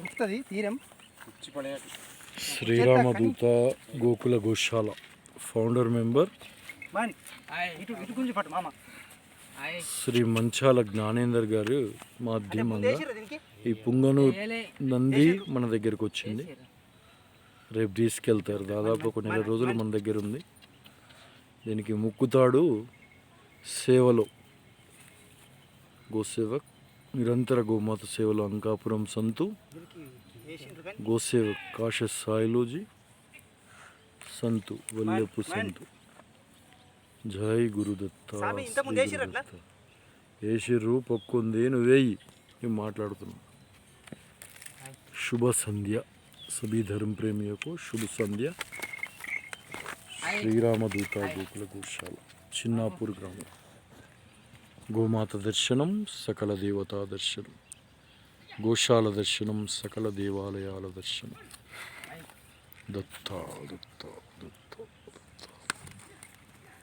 ఉరుకుతుంది తీరం. శ్రీరామదూత గోకుల గోశాల. ఫౌండర్ మెంబర్ బాని ఇటు ఇటు గుంజి పట్టు మామ. శ్రీ మంచాల జ్ఞానేందర్ గారు మాధ్యమంగా ఈ పుంగనూరు నంది మన దగ్గరకు వచ్చింది. రేపు తీసుకెళ్తారు. దాదాపు ఒక నెల రోజులు మన దగ్గర ఉంది. దీనికి ముక్కుతాడు సేవలో. గోసేవక్. నిరంతర గోమాత సేవలో అంకాపురం సంతు. గోసేవక్ కాశ సాయిలోజీ సంతు వల్లెపు సంతు. జై గురుదత్త స్వామి, ఇంతకుముందు వేసిర్రు అట్లా? వేసిర్రు పొక్కుంది నువ్వేయి నేను మాట్లాడుతున్నా. శుభ సంధ్య సభీ ధర్మ ప్రేమియకు శుభ సంధ్య శ్రీరామదూత గోకుల గోశాల చిన్నాపూర్ గ్రామం. గోమాత దర్శనం సకల దేవతా దర్శనం. గోశాల దర్శనం సకల దేవాలయాల దర్శనం. దత్త దత్త దత్త.